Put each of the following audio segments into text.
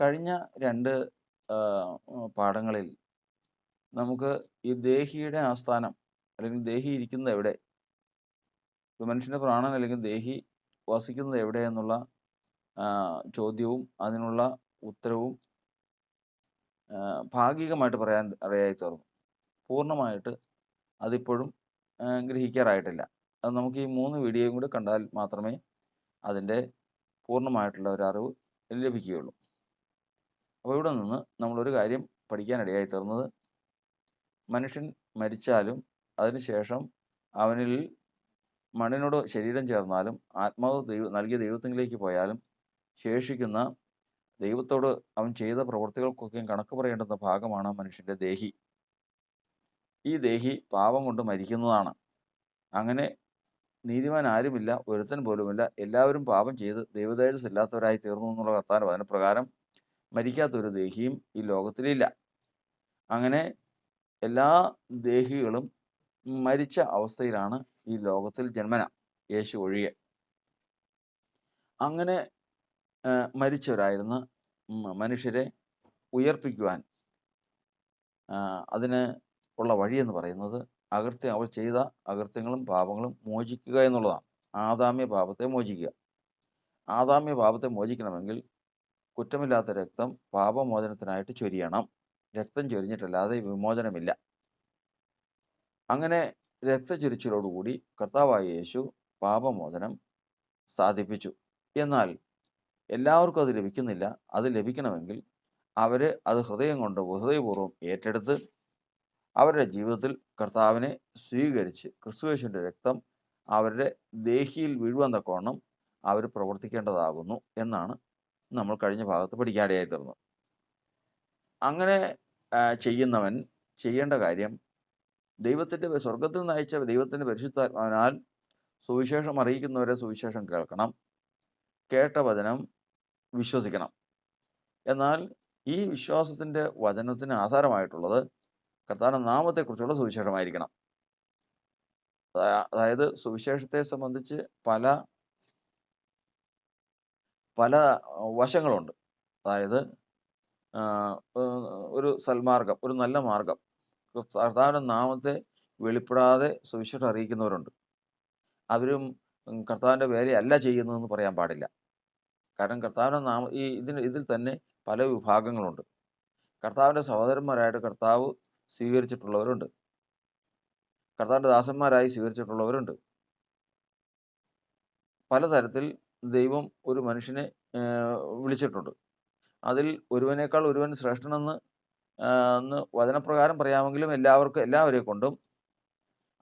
കഴിഞ്ഞ രണ്ട് പാഠങ്ങളിൽ നമുക്ക് ഈ ദേഹിയുടെ ആസ്ഥാനം അല്ലെങ്കിൽ ദേഹി ഇരിക്കുന്നത് എവിടെ? മനുഷ്യന്റെ പ്രാണൻ അല്ലെങ്കിൽ ദേഹി വസിക്കുന്നത് എവിടെ എന്നുള്ള ചോദ്യവും അതിനുള്ള ഉത്തരവും ഭാഗികമായിട്ട് പറയാൻ അറിയായി തീർന്നു. പൂർണമായിട്ട് അതിപ്പോഴും ഗ്രഹിക്കാറായിട്ടില്ല. അത് നമുക്ക് ഈ മൂന്ന് വീഡിയോയും കൂടി കണ്ടാൽ മാത്രമേ അതിന്റെ പൂർണമായിട്ടുള്ള ഒരു അറിവ് ലഭിക്കുകയുള്ളൂ. അപ്പോൾ ഇവിടെ നിന്ന് നമ്മളൊരു കാര്യം പഠിക്കാനിടയായി തീർന്നത് മനുഷ്യൻ മരിച്ചാലും അതിനുശേഷം അവനിൽ മണ്ണിനോട് ശരീരം ചേർന്നാലും ആത്മാവ് ദൈവ നൽകിയ ദൈവത്തിലേക്ക് പോയാലും ശേഷിക്കുന്ന ദൈവത്തോട് അവൻ ചെയ്ത പ്രവൃത്തികൾക്കൊക്കെയും കണക്ക് പറയേണ്ടുന്ന ഭാഗമാണ് മനുഷ്യന്റെ ദേഹി. ഈ ദേഹി പാപം കൊണ്ട് മരിക്കുന്നതാണ്. അങ്ങനെ നീതിമാൻ ആരുമില്ല ഒരുത്തൻ പോലുമില്ല. എല്ലാവരും പാപം ചെയ്ത് ദൈവതേജസ് ഇല്ലാത്തവരായി തീർന്നു എന്നുള്ള കർത്താൻ അതിന് പ്രകാരം മരിക്കാത്തൊരു ദേഹിയും ഈ ലോകത്തിലില്ല. അങ്ങനെ എല്ലാ ദേഹികളും മരിച്ച അവസ്ഥയിലാണ് ഈ ലോകത്തിൽ ജന്മന യേശു ഒഴികെ. അങ്ങനെ മരിച്ചവരായിരുന്ന മനുഷ്യരെ ഉയർപ്പിക്കുവാൻ അതിന് ഉള്ള വഴിയെന്ന് പറയുന്നത് അകൃത്യം അവർ ചെയ്ത അകൃത്യങ്ങളും പാപങ്ങളും മോചിക്കുക എന്നുള്ളതാണ്. ആദാമ്യ പാപത്തെ മോചിക്കുക. ആദാമ്യ പാപത്തെ മോചിക്കണമെങ്കിൽ കുറ്റമില്ലാത്ത രക്തം പാപമോചനത്തിനായിട്ട് ചൊരിയണം. രക്തം ചൊരിഞ്ഞിട്ടല്ലാതെ വിമോചനമില്ല. അങ്ങനെ രക്തചൊരിച്ചിലോടുകൂടി കർത്താവായ യേശു പാപമോചനം സാധിപ്പിച്ചു. എന്നാൽ എല്ലാവർക്കും അത് ലഭിക്കുന്നില്ല. അത് ലഭിക്കണമെങ്കിൽ അവർ അത് ഹൃദയം കൊണ്ട് ഹൃദയപൂർവം ഏറ്റെടുത്ത് അവരുടെ ജീവിതത്തിൽ കർത്താവിനെ സ്വീകരിച്ച് ക്രിസ്തുവേശുവിന്റെ രക്തം അവരുടെ ദേഹിയിൽ വീഴുവാൻ തക്കവണ്ണം അവർ പ്രവർത്തിക്കേണ്ടതാകുന്നു എന്നാണ് നമ്മൾ കഴിഞ്ഞ ഭാഗത്ത് പഠിക്കാനിടയായി തീർന്നു. അങ്ങനെ ചെയ്യുന്നവൻ ചെയ്യേണ്ട കാര്യം ദൈവത്തിന്റെ സ്വർഗത്തിൽ നിന്ന് അയച്ച ദൈവത്തിന്റെ പരിശുദ്ധാത്മാവിനാൽ സുവിശേഷം അറിയിക്കുന്നവരെ സുവിശേഷം കേൾക്കണം കേട്ട വചനം വിശ്വസിക്കണം. എന്നാൽ ഈ വിശ്വാസത്തിന്റെ വചനത്തിന് ആധാരമായിട്ടുള്ളത് കർത്താവിന്റെ നാമത്തെക്കുറിച്ചുള്ള സുവിശേഷമായിരിക്കണം. അതായത് സുവിശേഷത്തെ സംബന്ധിച്ച് പല പല വശങ്ങളുണ്ട്. അതായത് ഒരു സൽമാർഗം ഒരു നല്ല മാർഗം കർത്താവിന്റെ നാമത്തെ വെളിപ്പെടാതെ സുവിശേഷം അറിയിക്കുന്നവരുണ്ട്. അവരും കർത്താവിന്റെ വേലയല്ല ചെയ്യുന്നതെന്ന് പറയാൻ പാടില്ല. കാരണം കർത്താവിന്റെ നാമ ഈ ഇതിന് ഇതിൽ തന്നെ പല വിഭാഗങ്ങളുണ്ട്. കർത്താവിന്റെ സഹോദരന്മാരായിട്ട് കർത്താവ് സ്വീകരിച്ചിട്ടുള്ളവരുണ്ട്. കർത്താവിന്റെ ദാസന്മാരായി സ്വീകരിച്ചിട്ടുള്ളവരുണ്ട്. പലതരത്തിൽ ദൈവം ഒരു മനുഷ്യനെ വിളിച്ചിട്ടുണ്ട്. അതിൽ ഒരുവനേക്കാൾ ഒരുവൻ ശ്രേഷ്ഠനെന്ന് എന്ന് വചനപ്രകാരം പറയാമെങ്കിലും എല്ലാവർക്കും എല്ലാവരെ കൊണ്ടും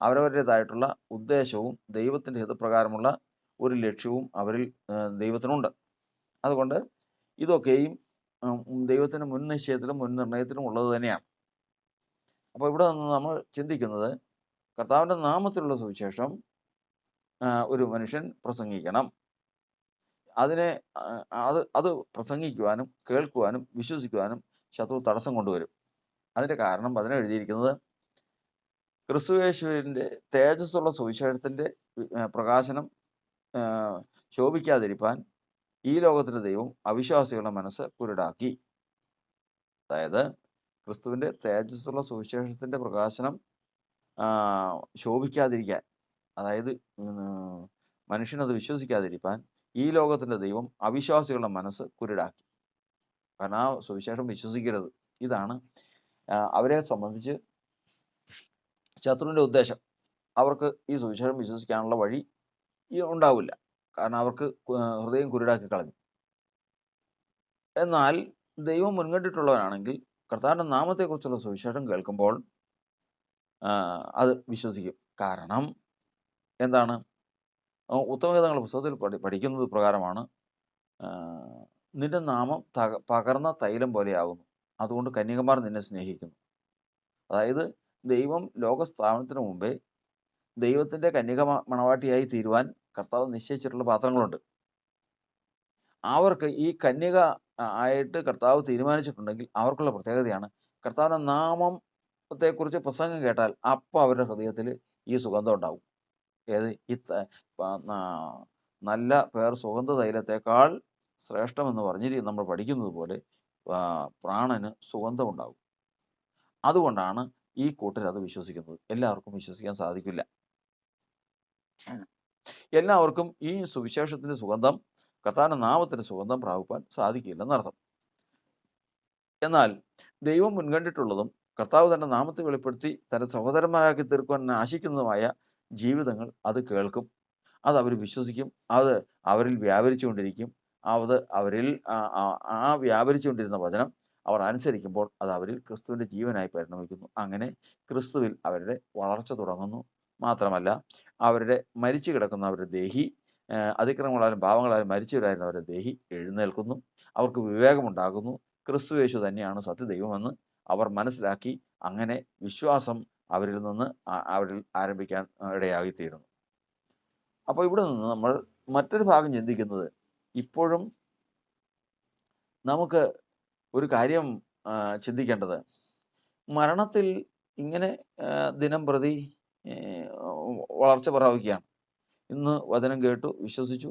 അവരവരുടേതായിട്ടുള്ള ഉദ്ദേശവും ദൈവത്തിന്റെ ഹിതപ്രകാരമുള്ള ഒരു ലക്ഷ്യവും അവരിൽ ദൈവത്തിനുണ്ട്. അതുകൊണ്ട് ഇതൊക്കെയും ദൈവത്തിന്റെ മുൻ നിശ്ചയത്തിലും മുൻ നിർണയത്തിലും ഉള്ളത് തന്നെയാണ്. അപ്പോൾ ഇവിടെ നിന്ന് നമ്മൾ ചിന്തിക്കുന്നത് കർത്താവിന്റെ നാമത്തിലുള്ള സുവിശേഷം ഒരു മനുഷ്യൻ പ്രസംഗിക്കണം. അതിനെ അത് അത് പ്രസംഗിക്കുവാനും കേൾക്കുവാനും വിശ്വസിക്കുവാനും ശത്രു തടസ്സം കൊണ്ടുവരും. അതിന്റെ കാരണം അതിനെ എഴുതിയിരിക്കുന്നത് ക്രിസ്തുവേശുവിന്റെ തേജസ്സുള്ള സുവിശേഷത്തിന്റെ പ്രകാശനം ശോഭിക്കാതിരിക്കാൻ ഈ ലോകത്തിന്റെ ദൈവം അവിശ്വാസികളുടെ മനസ്സ് കുരുടാക്കി. അതായത് ക്രിസ്തുവിന്റെ തേജസ്സുള്ള സുവിശേഷത്തിന്റെ പ്രകാശനം ശോഭിക്കാതിരിക്കാൻ അതായത് മനുഷ്യനത് വിശ്വസിക്കാതിരിക്കാൻ ഈ ലോകത്തിന്റെ ദൈവം അവിശ്വാസികളുടെ മനസ്സ് കുരുടാക്കി. കാരണം ആ സുവിശേഷം വിശ്വസിക്കരുത്. ഇതാണ് അവരെ സംബന്ധിച്ച് ശത്രുവിന്റെ ഉദ്ദേശം. അവർക്ക് ഈ സുവിശേഷം വിശ്വസിക്കാനുള്ള വഴി ഉണ്ടാവില്ല. കാരണം അവർക്ക് ഹൃദയം കുരുടാക്കി കളഞ്ഞു. എന്നാൽ ദൈവം മുൻകണ്ടിട്ടുള്ളവനാണെങ്കിൽ കർത്താവിന്റെ നാമത്തെക്കുറിച്ചുള്ള സുവിശേഷം കേൾക്കുമ്പോൾ അത് വിശ്വസിക്കും. കാരണം എന്താണ്? ഉത്തമഗീതങ്ങളുടെ പുസ്തകത്തിൽ പഠി പഠിക്കുന്നത് പ്രകാരമാണ് നിന്റെ നാമം തക പകർന്ന തൈലം പോലെയാകുന്നു അതുകൊണ്ട് കന്യകമാർ നിന്നെ സ്നേഹിക്കുന്നു. അതായത് ദൈവം ലോകസ്ഥാപനത്തിന് മുമ്പേ ദൈവത്തിന്റെ കന്യക മണവാട്ടിയായി തീരുവാൻ കർത്താവ് നിശ്ചയിച്ചിട്ടുള്ള പാത്രങ്ങളുണ്ട്. അവർക്ക് ഈ കന്യക ആയിട്ട് കർത്താവ് തീരുമാനിച്ചിട്ടുണ്ടെങ്കിൽ അവർക്കുള്ള പ്രത്യേകതയാണ് കർത്താവിന്റെ നാമത്തെക്കുറിച്ച് പ്രസംഗം കേട്ടാൽ അപ്പോൾ അവരുടെ ഹൃദയത്തിൽ ഈ സുഗന്ധം ഉണ്ടാവും. ഏത് ഈ നല്ല പേർ സുഗന്ധ തൈലത്തേക്കാൾ ശ്രേഷ്ഠമെന്ന് പറഞ്ഞിരിക്കും നമ്മൾ പഠിക്കുന്നത് പോലെ പ്രാണന് സുഗന്ധമുണ്ടാകും. അതുകൊണ്ടാണ് ഈ കൂട്ടർ അത് വിശ്വസിക്കുന്നത്. എല്ലാവർക്കും വിശ്വസിക്കാൻ സാധിക്കില്ല. എല്ലാവർക്കും ഈ സുവിശേഷത്തിന്റെ സുഗന്ധം കർത്താവിന്റെ നാമത്തിന്റെ സുഗന്ധം പ്രാപിപ്പാൻ സാധിക്കില്ലെന്നർത്ഥം എന്നാൽ ദൈവം മുൻകണ്ടിട്ടുള്ളതും കർത്താവ് തന്റെ നാമത്തെ വെളിപ്പെടുത്തി തന്റെ സഹോദരന്മാരാക്കി തീർക്കുവാൻ ആശിക്കുന്നതുമായ ജീവിതങ്ങൾ അത് കേൾക്കും. അത് അവർ വിശ്വസിക്കും. അത് അവരിൽ വ്യാപരിച്ചുകൊണ്ടിരിക്കും. അത് അവരിൽ ആ- വ്യാപരിച്ചുകൊണ്ടിരുന്ന വചനം അവർ അനുസരിക്കുമ്പോൾ അത് അവരിൽ ക്രിസ്തുവിന്റെ ജീവനായി പരിണമിക്കുന്നു. അങ്ങനെ ക്രിസ്തുവിൽ അവരുടെ വളർച്ച തുടങ്ങുന്നു. മാത്രമല്ല അവരുടെ മരിച്ചു കിടക്കുന്ന അവരുടെ ദേഹി അതിക്രമങ്ങളായാലും പാവങ്ങളാലും മരിച്ചവരായിരുന്ന അവരുടെ ദേഹി എഴുന്നേൽക്കുന്നു. അവർക്ക് വിവേകമുണ്ടാകുന്നു. ക്രിസ്തു യേശു തന്നെയാണ് സത്യദൈവമെന്ന് അവർ മനസ്സിലാക്കി. അങ്ങനെ വിശ്വാസം അവരിൽ നിന്ന് അവരിൽ ആരംഭിക്കാൻ ഇടയാകിത്തീരുന്നു അപ്പോൾ ഇവിടെ നിന്ന് നമ്മൾ മറ്റൊരു ഭാഗം ചിന്തിക്കുന്നത് ഇപ്പോഴും നമുക്ക് ഒരു കാര്യം ചിന്തിക്കേണ്ടത്. മരണത്തിൽ ഇങ്ങനെ ദിനം പ്രതി വളർച്ച പ്രാപിക്കുകയാണ്. ഇന്ന് വചനം കേട്ടു വിശ്വസിച്ചു.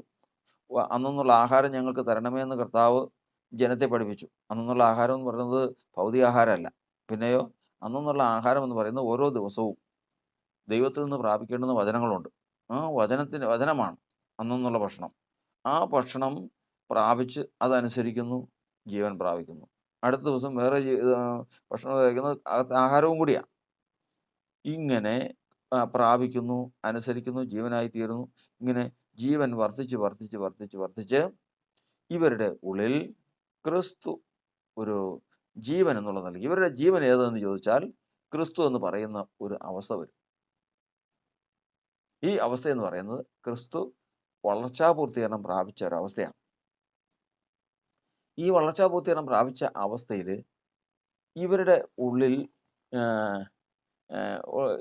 അന്നൊന്നുള്ള ആഹാരം ഞങ്ങൾക്ക് തരണമേ എന്ന് കർത്താവ് ജനത്തെ പഠിപ്പിച്ചു. അന്നൊന്നുള്ള ആഹാരം എന്ന് പറയുന്നത് ഭൗതിക ആഹാരമല്ല. പിന്നെയോ അന്നന്നുള്ള ആഹാരം എന്ന് പറയുന്നത് ഓരോ ദിവസവും ദൈവത്തിൽ നിന്ന് പ്രാപിക്കേണ്ടുന്ന വചനങ്ങളുണ്ട്. ആ വചനത്തിന് വചനമാണ് അന്നെന്നുള്ള ഭക്ഷണം. ആ ഭക്ഷണം പ്രാപിച്ച് അതനുസരിക്കുന്നു ജീവൻ പ്രാപിക്കുന്നു. അടുത്ത ദിവസം വേറെ ഭക്ഷണം കഴിക്കുന്നത് ആഹാരവും കൂടിയാണ് ഇങ്ങനെ പ്രാപിക്കുന്നു അനുസരിക്കുന്നു ജീവനായി തീരുന്നു. ഇങ്ങനെ ജീവൻ വർദ്ധിച്ച് വർദ്ധിച്ച് വർദ്ധിച്ച് വർദ്ധിച്ച് ഇവരുടെ ഉള്ളിൽ ക്രിസ്തു ഒരു ജീവൻ എന്നുള്ള നൽകി ഇവരുടെ ജീവൻ ഏതെന്ന് ചോദിച്ചാൽ ക്രിസ്തു എന്ന് പറയുന്ന ഒരു അവസ്ഥ വരും. ഈ അവസ്ഥ എന്ന് പറയുന്നത് ക്രിസ്തു വളർച്ചാ വളർച്ചാപൂർത്തീകരണം പ്രാപിച്ച ഒരവസ്ഥയാണ് ഈ വളർച്ചാ വളർച്ചാപൂർത്തീകരണം പ്രാപിച്ച അവസ്ഥയിൽ ഇവരുടെ ഉള്ളിൽ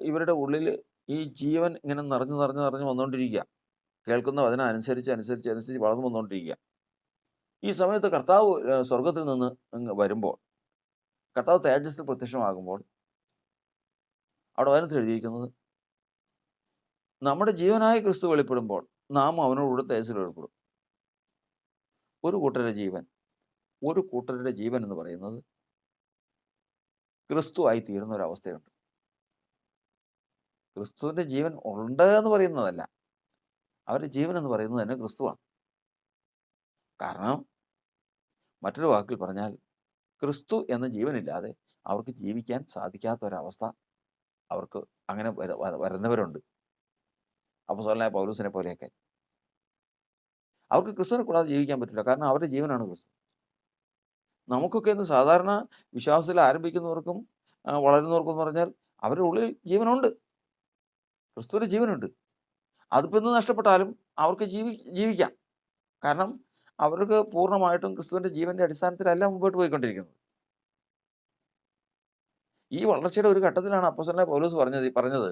ഇവരുടെ ഉള്ളിൽ ഈ ജീവൻ ഇങ്ങനെ നിറഞ്ഞു നിറഞ്ഞു നിറഞ്ഞു വന്നുകൊണ്ടിരിക്കുക. കേൾക്കുന്ന അതിനനുസരിച്ച് അനുസരിച്ച് അനുസരിച്ച് വളർന്നു വന്നുകൊണ്ടിരിക്കുക. ഈ സമയത്ത് കർത്താവ് സ്വർഗത്തിൽ നിന്ന് വരുമ്പോൾ കർത്താവ് തേജസ്സിൽ പ്രത്യക്ഷമാകുമ്പോൾ അവിടെ വചനത്തിൽ എഴുതിയിരിക്കുന്നത് നമ്മുടെ ജീവനായ ക്രിസ്തു വെളിപ്പെടുമ്പോൾ നാം അവനോടുകൂടെ തേജസ്സിൽ വെളിപ്പെടും. ഒരു കൂട്ടരുടെ ജീവൻ ഒരു കൂട്ടരുടെ ജീവൻ എന്ന് പറയുന്നത് ക്രിസ്തു ആയി തീരുന്ന ഒരു അവസ്ഥയുണ്ട്. ക്രിസ്തുവിന്റെ ജീവൻ ഉണ്ട് എന്ന് പറയുന്നതല്ല. അവരുടെ ജീവൻ എന്ന് പറയുന്നത് തന്നെ ക്രിസ്തുവാണ്. കാരണം മറ്റൊരു വാക്കിൽ പറഞ്ഞാൽ ക്രിസ്തു എന്ന ജീവനില്ലാതെ അവർക്ക് ജീവിക്കാൻ സാധിക്കാത്ത ഒരവസ്ഥ അവർക്ക് അങ്ങനെ വരുന്നവരുണ്ട്. അപ്പസോലായ പൗലൂസിനെ പോലെയൊക്കെ. അവർക്ക് ക്രിസ്തുവിനെ കൂടാതെ ജീവിക്കാൻ പറ്റില്ല. കാരണം അവരുടെ ജീവനാണ് ക്രിസ്തു. നമുക്കൊക്കെ ഇന്ന് സാധാരണ വിശ്വാസത്തിൽ ആരംഭിക്കുന്നവർക്കും വളരുന്നവർക്കും എന്ന് പറഞ്ഞാൽ അവരുടെ ഉള്ളിൽ ജീവനുണ്ട്. ക്രിസ്തുവിന്റെ ജീവനുണ്ട്. അതിപ്പോൾ ഇന്ന് നഷ്ടപ്പെട്ടാലും അവർക്ക് ജീവി ജീവിക്കാം. കാരണം അവർക്ക് പൂർണമായിട്ടും ക്രിസ്തുവിന്റെ ജീവന്റെ അടിസ്ഥാനത്തിലല്ല മുമ്പോട്ട് പോയിക്കൊണ്ടിരിക്കുന്നത്. ഈ വളർച്ചയുടെ ഒരു ഘട്ടത്തിലാണ് അപ്പസനെ പൗലോസ് പറഞ്ഞത് പറഞ്ഞത്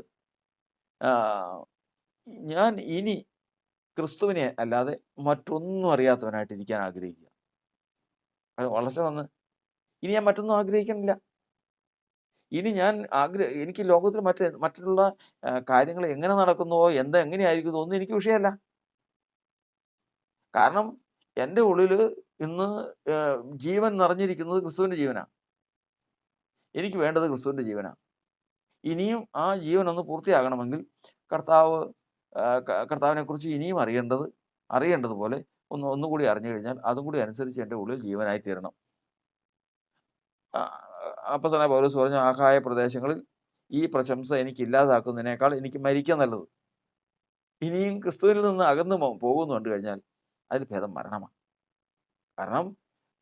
ഞാൻ ഇനി ക്രിസ്തുവിനെ അല്ലാതെ മറ്റൊന്നും അറിയാത്തവനായിട്ട് ഇരിക്കാൻ ആഗ്രഹിക്കുക. അത് വളർച്ച വന്ന് ഇനി ഞാൻ മറ്റൊന്നും ആഗ്രഹിക്കണില്ല. ഇനി ഞാൻ ആഗ്രഹ എനിക്ക് ലോകത്തിൽ മറ്റ് മറ്റുള്ള കാര്യങ്ങൾ എങ്ങനെ നടക്കുന്നുവോ എന്താ എങ്ങനെയായിരിക്കുന്നു ഒന്നും എനിക്ക് വിഷയമല്ല. കാരണം എന്റെ ഉള്ളിൽ ഇന്ന് ജീവൻ നിറഞ്ഞിരിക്കുന്നത് ക്രിസ്തുവിന്റെ ജീവനാണ് എനിക്ക് വേണ്ടത് ക്രിസ്തുവിന്റെ ജീവനാണ് ഇനിയും ആ ജീവൻ ഒന്ന് പൂർത്തിയാകണമെങ്കിൽ കർത്താവ് കർത്താവിനെക്കുറിച്ച് ഇനിയും അറിയേണ്ടത് അറിയേണ്ടതുപോലെ ഒന്ന് ഒന്നുകൂടി അറിഞ്ഞു കഴിഞ്ഞാൽ അതും കൂടി അനുസരിച്ച് എന്റെ ഉള്ളിൽ ജീവനായി തീരണം അപ്പസന പൗലോസ് പറഞ്ഞു ആഹായ പ്രദേശങ്ങളിൽ ഈ പ്രശംസ എനിക്ക് ഇല്ലാതാക്കുന്നതിനേക്കാൾ എനിക്ക് മരിക്കാൻ നല്ലത്. ഇനിയും ക്രിസ്തുവിൽ നിന്ന് അകന്നു പോ- പോകുന്നു കണ്ടു കഴിഞ്ഞാൽ അതിൽ ഭേദം മരണമാണ്. കാരണം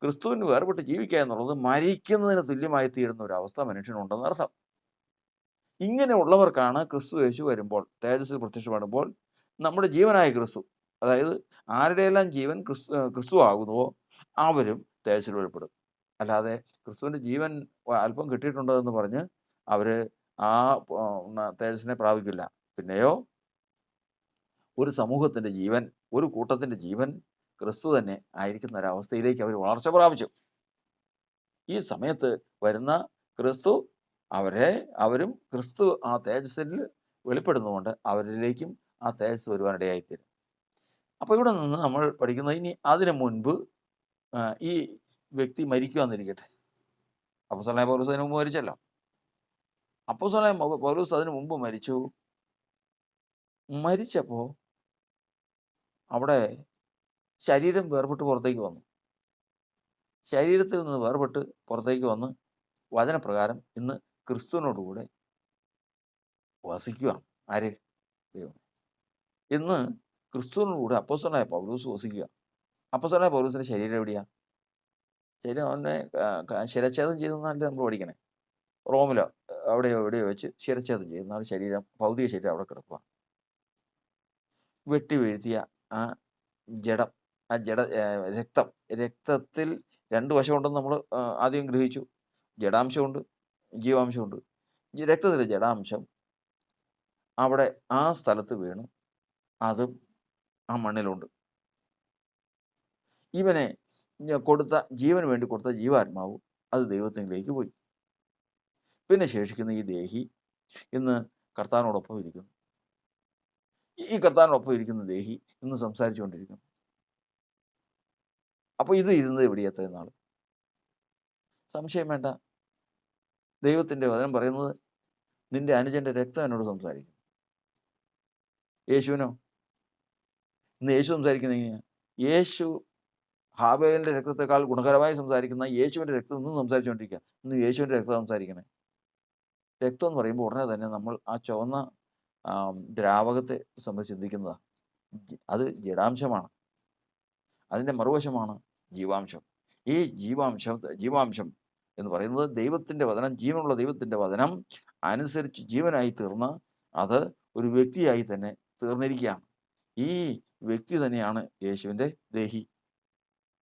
ക്രിസ്തുവിന് വേർപെട്ട് ജീവിക്കുക എന്നുള്ളത് മരിക്കുന്നതിന് തുല്യമായി തീരുന്ന ഒരു അവസ്ഥ മനുഷ്യനുണ്ടെന്ന് അർത്ഥം. ഇങ്ങനെയുള്ളവർക്കാണ് ക്രിസ്തു യേശു വരുമ്പോൾ തേജസ്സിൽ പ്രത്യക്ഷപ്പെടുമ്പോൾ നമ്മുടെ ജീവനായ ക്രിസ്തു അതായത് ആരുടെയെല്ലാം ജീവൻ ക്രിസ്തു ക്രിസ്തു ആകുന്നുവോ അവരും തേജസ്സിൽ വെളിപ്പെടും. അല്ലാതെ ക്രിസ്തുവിന്റെ ജീവൻ അല്പം കിട്ടിയിട്ടുണ്ടോ എന്ന് പറഞ്ഞ് അവർ ആ തേജസ്സിനെ പ്രാപിക്കില്ല. പിന്നെയോ ഒരു സമൂഹത്തിന്റെ ജീവൻ ഒരു കൂട്ടത്തിന്റെ ജീവൻ ക്രിസ്തു തന്നെ ആയിരിക്കുന്ന ഒരവസ്ഥയിലേക്ക് അവർ വളർച്ച പ്രാപിച്ചു. ഈ സമയത്ത് വരുന്ന ക്രിസ്തു അവരെ അവരും ക്രിസ്തു ആ തേജസ്സിൽ വെളിപ്പെടുന്നതുകൊണ്ട് അവരിലേക്കും ആ തേജസ് വരുവാനിടയായിത്തീരും അപ്പോൾ ഇവിടെ നിന്ന് നമ്മൾ പഠിക്കുന്നത് ഇനി അതിനു മുൻപ് ഈ വ്യക്തി മരിക്കുവാന്നിരിക്കട്ടെ അപ്പോസ്തലനായ പൗലൂസ് അതിനു മുമ്പ് മരിച്ചല്ലോ. അപ്പോൾ പൗ- പൗലൂസ് അതിനു മുമ്പ് മരിച്ചു. മരിച്ചപ്പോൾ അവിടെ ശരീരം വേർപെട്ട് പുറത്തേക്ക് വന്നു. ശരീരത്തിൽ നിന്ന് വേർപെട്ട് പുറത്തേക്ക് വന്ന് വചനപ്രകാരം ഇന്ന് ക്രിസ്തുവിനോടുകൂടെ വസിക്കുകയാണ് ആര്? ദൈവം. ഇന്ന് ക്രിസ്തുവിനോടുകൂടെ അപ്പോസ്തലനായ പൗലൂസ് വസിക്കുക അപ്പോസ്തലനായ പൗലൂസിന്റെ ശരീരം എവിടെയാ? ശരീരം അവനെ ശിരച്ഛേദം ചെയ്തെന്നല്ലേ നമ്മൾ പഠിക്കണേ. റോമിലോ അവിടെയോ എവിടെയോ വെച്ച് ശിരച്ഛേദം ചെയ്യുന്ന ശരീരം ഭൗതിക ശരീരം അവിടെ കിടക്കുക വെട്ടി വീഴ്ത്തിയ ആ ജഡം ആ ജഡ രക്തം. രക്തത്തിൽ രണ്ട് വശമുണ്ടെന്ന് നമ്മൾ ആദ്യം ഗ്രഹിച്ചു. ജഡാംശമുണ്ട് ജീവാംശമുണ്ട്. രക്തത്തിലെ ജഡാംശം അവിടെ ആ സ്ഥലത്ത് വീണു അതും ആ മണ്ണിലുണ്ട്. ഇവനെ കൊടുത്ത ജീവന് വേണ്ടി കൊടുത്ത ജീവാത്മാവ് അത് ദൈവത്തിലേക്ക് പോയി. പിന്നെ ശേഷിക്കുന്ന ഈ ദേഹി ഇന്ന് കർത്താവിനോടൊപ്പം ഇരിക്കുന്നു. ഈ കർത്താവിനൊപ്പം ഇരിക്കുന്ന ദേഹി ഇന്ന് സംസാരിച്ചുകൊണ്ടിരിക്കുന്നു. അപ്പോൾ ഇത് ഇരുന്നത് എവിടെ നാൾ സംശയം വേണ്ട. ദൈവത്തിന്റെ വചനം പറയുന്നത് നിന്റെ അനുജന്റെ രക്തം എന്നോട് സംസാരിക്കും യേശുവിനോ? ഇന്ന് യേശു സംസാരിക്കുന്ന എങ്ങനെയാ? യേശു ഹാബേലിന്റെ രക്തത്തെക്കാൾ ഗുണകരമായി സംസാരിക്കുന്ന യേശുവിന്റെ രക്തം ഇന്നും സംസാരിച്ചുകൊണ്ടിരിക്കുക ഇന്ന് യേശുവിന്റെ രക്തം സംസാരിക്കണേ. രക്തം എന്ന് പറയുമ്പോൾ ഉടനെ തന്നെ നമ്മൾ ആ ചുവന്ന ദ്രാവകത്തെ സംബന്ധിച്ച് ചിന്തിക്കുന്നതാണ് അത് ജഡാംശമാണ്. അതിന്റെ മറുവശമാണ് ജീവാംശം. ഈ ജീവാംശം ജീവാംശം എന്ന് പറയുന്നത് ദൈവത്തിന്റെ വചനം ജീവനുള്ള ദൈവത്തിന്റെ വചനം അനുസരിച്ച് ജീവനായി തീർന്ന് അത് ഒരു വ്യക്തിയായി തന്നെ തീർന്നിരിക്കുകയാണ്. ഈ വ്യക്തി തന്നെയാണ് യേശുവിന്റെ ദേഹി.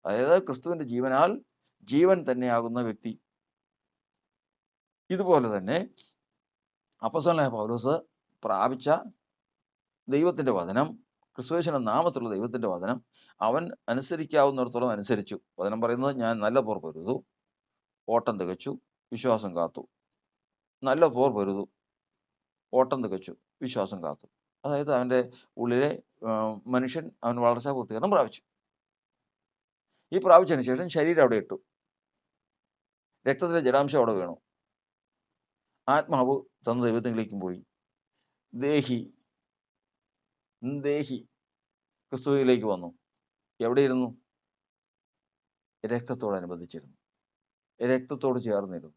അതായത് ക്രിസ്തുവിന്റെ ജീവനാൽ ജീവൻ തന്നെയാകുന്ന വ്യക്തി. ഇതുപോലെ തന്നെ അപ്പസോലായ പൗലോസ് പ്രാപിച്ച ദൈവത്തിന്റെ വചനം ക്രിസ്തുവേശന നാമത്തിലുള്ള ദൈവത്തിന്റെ വചനം അവൻ അനുസരിക്കാവുന്നിടത്തോളം അനുസരിച്ചു. വചനം പറയുന്നത് ഞാൻ നല്ല പോർ പൊരുതു ഓട്ടം തികച്ചു വിശ്വാസം കാത്തു. നല്ല പോർ പൊരുതു ഓട്ടം തികച്ചു വിശ്വാസം കാത്തു. അതായത് അവന്റെ ഉള്ളിലെ മനുഷ്യൻ അവൻ വളർച്ചാ പൂർത്തീകരണം പ്രാപിച്ചു. ഈ പ്രാപിച്ചതിന് ശേഷം ശരീരം അവിടെ ഇട്ടു. രക്തത്തിലെ ജലാംശം അവിടെ വീണു. ആത്മാവ് തന്ന ദൈവത്തിലേക്കും പോയി. ദേഹി. ദേഹി. ക്രിസ്തുവിലേക്ക് വന്നു. എവിടെ ഇരുന്നു രക്തത്തോടനുബന്ധിച്ചിരുന്നു. രക്തത്തോട് ചേർന്നിരുന്നു.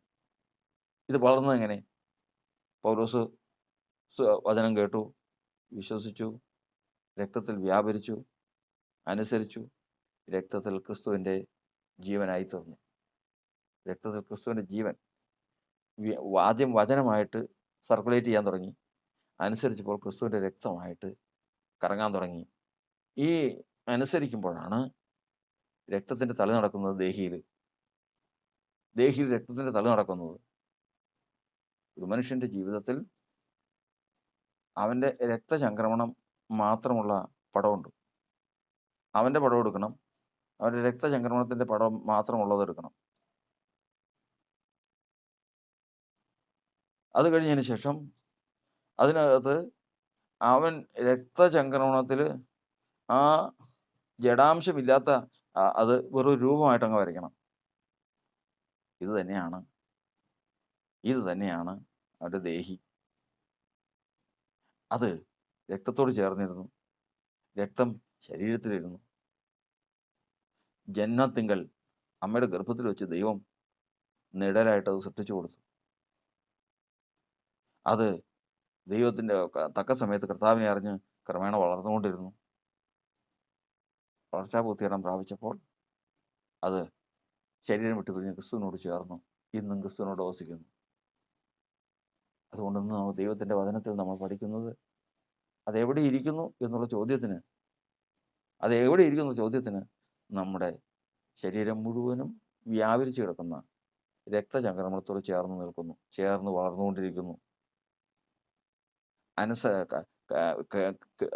ഇത് വളർന്നത് എങ്ങനെ? പൗലോസ് വചനം കേട്ടു വിശ്വസിച്ചു രക്തത്തിൽ വ്യാപരിച്ചു അനുസരിച്ചു രക്തത്തിൽ ക്രിസ്തുവിന്റെ ജീവനായി തീർന്നു രക്തത്തിൽ ക്രിസ്തുവിന്റെ ജീവൻ. ആദ്യം വചനമായിട്ട് സർക്കുലേറ്റ് ചെയ്യാൻ തുടങ്ങി. അനുസരിച്ചപ്പോൾ ക്രിസ്തുവിന്റെ രക്തമായിട്ട് കറങ്ങാൻ തുടങ്ങി. ഈ അനുസരിക്കുമ്പോഴാണ് രക്തത്തിന്റെ തല നടക്കുന്നത് ദേഹിയിൽ. ദേഹിയിൽ രക്തത്തിന്റെ തല നടക്കുന്നത് ഒരു മനുഷ്യന്റെ ജീവിതത്തിൽ അവന്റെ രക്തചംക്രമണം മാത്രമുള്ള പടമുണ്ട്. അവന്റെ പടം എടുക്കണം. അവന്റെ രക്തചംക്രമണത്തിന്റെ പടം മാത്രമുള്ളത് എടുക്കണം. അത് കഴിഞ്ഞതിന് ശേഷം അതിനകത്ത് അവൻ രക്തചംക്രമണത്തിൽ ആ ജഡാംശമില്ലാത്ത അത് വെറും രൂപമായിട്ടങ്ങ് വരയ്ക്കണം. ഇത് തന്നെയാണ്. ഇത് തന്നെയാണ് അവന്റെ ദേഹി. അത് രക്തത്തോട് ചേർന്നിരുന്നു. രക്തം ശരീരത്തിലിരുന്നു. ജന്മത്തിങ്കൽ അമ്മയുടെ ഗർഭത്തിൽ വെച്ച് ദൈവം നിഴലായിട്ട് അത് സൃഷ്ടിച്ചു കൊടുത്തു. അത് ദൈവത്തിന്റെ തക്ക സമയത്ത് കർത്താവിനെ അറിഞ്ഞ് ക്രമേണ വളർന്നുകൊണ്ടിരുന്നു. വളർച്ചാ പൂർത്തീകരണം പ്രാപിച്ചപ്പോൾ അത് ശരീരം വിട്ടു പിരിഞ്ഞ് ക്രിസ്തുവിനോട് ചേർന്നു. ഇന്നും ക്രിസ്തുവിനോട് വസിക്കുന്നു. അതുകൊണ്ട് ഇന്ന് നമ്മൾ ദൈവത്തിന്റെ വചനത്തിൽ നമ്മൾ പഠിക്കുന്നത് അതെവിടെ ഇരിക്കുന്നു എന്നുള്ള ചോദ്യത്തിന് അത് എവിടെ ഇരിക്കുന്ന ചോദ്യത്തിന് നമ്മുടെ ശരീരം മുഴുവനും വ്യാപരിച്ചു കിടക്കുന്ന രക്തചംക്രമണത്തോട് ചേർന്ന് നിൽക്കുന്നു. ചേർന്ന് വളർന്നുകൊണ്ടിരിക്കുന്നു. അനുസ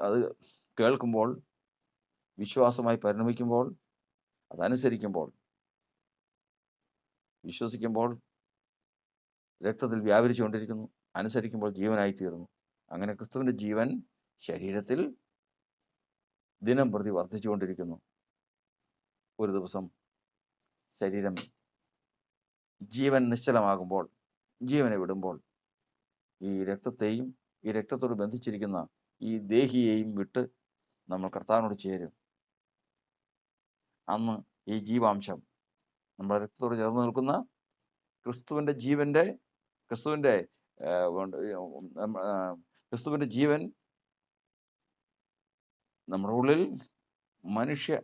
അത് കേൾക്കുമ്പോൾ വിശ്വാസമായി പരിണമിക്കുമ്പോൾ അതനുസരിക്കുമ്പോൾ വിശ്വസിക്കുമ്പോൾ രക്തത്തിൽ വ്യാപരിച്ചുകൊണ്ടിരിക്കുന്നു അനുസരിക്കുമ്പോൾ ജീവനായി തീർന്നു അങ്ങനെ ക്രിസ്തുവിന്റെ ജീവൻ ശരീരത്തിൽ ദിനം പ്രതി വർദ്ധിച്ചുകൊണ്ടിരിക്കുന്നു ഒരു ദിവസം ശരീരം ജീവൻ നിശ്ചലമാകുമ്പോൾ ജീവനെ വിടുമ്പോൾ ഈ രക്തത്തെയും ഈ രക്തത്തോട് ബന്ധിച്ചിരിക്കുന്ന ഈ ദേഹിയെയും വിട്ട് നമ്മൾ കർത്താവിനോട് ചേരും. അന്ന് ഈ ജീവാംശം നമ്മുടെ രക്തത്തോട് ചേർന്ന് നിൽക്കുന്ന ക്രിസ്തുവിന്റെ ജീവന്റെ ക്രിസ്തുവിന്റെ ക്രിസ്തുവിന്റെ ജീവൻ നമ്മുടെ ഉള്ളിൽ മനുഷ്യ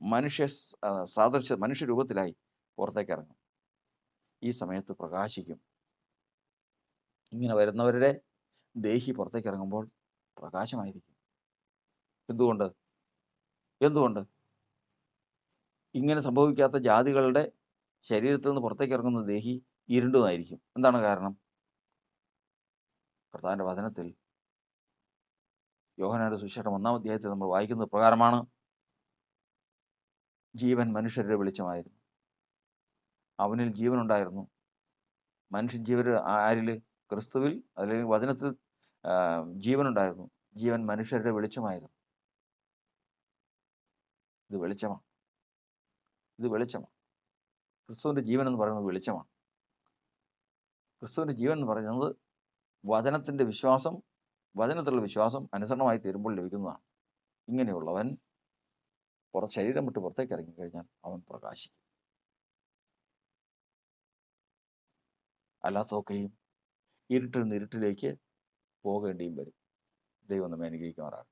മനുഷ്യ സാദൃശ്യ മനുഷ്യരൂപത്തിലായി പുറത്തേക്ക് ഇറങ്ങും. ഈ സമയത്ത് പ്രകാശിക്കും. ഇങ്ങനെ വരുന്നവരുടെ ദേഹി പുറത്തേക്ക് ഇറങ്ങുമ്പോൾ പ്രകാശമായിരിക്കും. എന്തുകൊണ്ട്? എന്തുകൊണ്ട്? ഇങ്ങനെ സംഭവിക്കാത്ത ജാതികളുടെ ശരീരത്തിൽ നിന്ന് പുറത്തേക്ക് ഇറങ്ങുന്ന ദേഹി ഇരുണ്ടുമായിരിക്കും. എന്താണ് കാരണം? കർത്താവിന്റെ വചനത്തിൽ യോഹനാന്റെ സുശേഷം ഒന്നാം അധ്യായത്തിൽ നമ്മൾ വായിക്കുന്നത് പ്രകാരമാണ്. ജീവൻ മനുഷ്യരുടെ വെളിച്ചമായിരുന്നു. അവനിൽ ജീവനുണ്ടായിരുന്നു. മനുഷ്യൻ ജീവൻ ആരിൽ? ക്രിസ്തുവിൽ അല്ലെങ്കിൽ വചനത്തിൽ ജീവനുണ്ടായിരുന്നു. ജീവൻ മനുഷ്യരുടെ വെളിച്ചമായിരുന്നു. ഇത് വെളിച്ചമാണ്. ഇത് വെളിച്ചമാണ്. ക്രിസ്തുവിന്റെ ജീവൻ എന്ന് പറയുന്നത് വെളിച്ചമാണ്. ക്രിസ്തുവിന്റെ ജീവൻ എന്ന് പറയുന്നത് വചനത്തിന്റെ വിശ്വാസം വചനത്തിലുള്ള വിശ്വാസം അനുസരണമായി തീരുമ്പോൾ ലഭിക്കുന്നതാണ്. ഇങ്ങനെയുള്ളവൻ പുറ ശരീരം വിട്ട് പുറത്തേക്ക് ഇറങ്ങിക്കഴിഞ്ഞാൽ അവൻ പ്രകാശിക്കും. അല്ലാത്തൊക്കെയും ഇരുട്ടിൽ നിന്ന് ഇരുട്ടിലേക്ക് പോകേണ്ടിയും വരും. ദൈവം നമ്മെ അനുഗ്രഹിക്കുമാറാകട്ടെ.